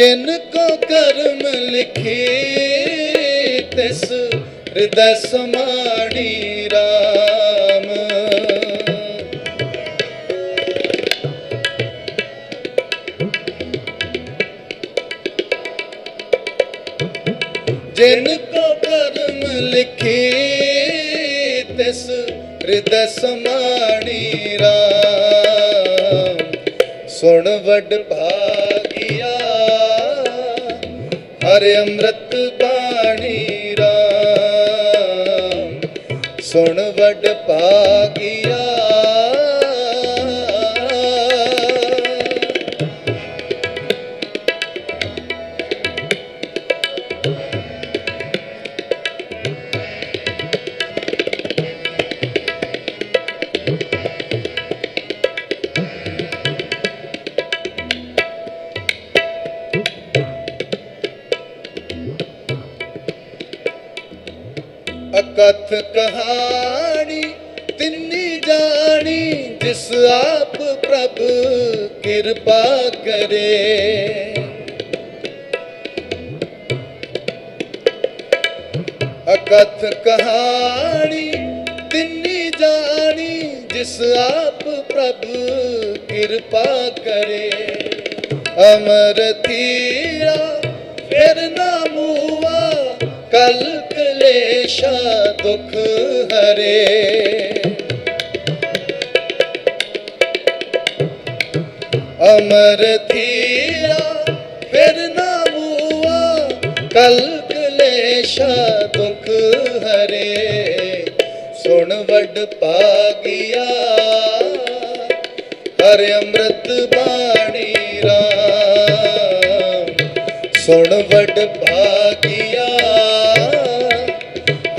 ਜਿਨ ਕੋ ਕਰਮ ਲਿਖੇ, ਤਿਸ ਹਿਰਦੈ ਸਮਾਣੀ ਰਾਮ। ਜਿਨ ਕੋ ਕਰਮ ਲਿਖੇ, ਤਿਸ ਹਿਰਦੈ ਸਮਾਣੀ ਰਾਮ। ਸੁਣ ਵਡ ਭਾਗਿਆ ਹਰ ਅੰਮ੍ਰਿਤ ਬਾਣੀ ਰਾਮ ਸੁਣ ਵਡ ਭਾਗਿਆ ਅਕਥ ਕਹਾਣੀ, ਤਿੰਨੀ ਜਾਣੀ, ਜਿਸ ਆਪ ਪ੍ਰਭ ਕਿਰਪਾ ਕਰੇ। ਅਕਥ ਕਹਾਣੀ, ਤਿੰਨੀ ਜਾਣੀ, ਜਿਸ ਆਪ ਪ੍ਰਭ ਕਿਰਪਾ ਕਰੇ। ਅਮਰ ਥੀਰਾ ਫਿਰ ਨਾ ਕਲ ਕਲੇਸ਼ਾ ਦੁਖ ਹਰੇ ਅਮਰ ਥੀਰਾ ਫਿਰ ਨਾ ਮੂਆ ਕਲ ਕਲੇਸ਼ਾ ਦੁਖ ਹਰੇ ਸੁਣ ਵੱਡ ਪਾਗਿਆ ਹਰ ਅੰਮ੍ਰਿਤ ਬਾਣੀ ਰਾਮ ਸੁਣ ਵੱਡ ਭਾਗਿਆ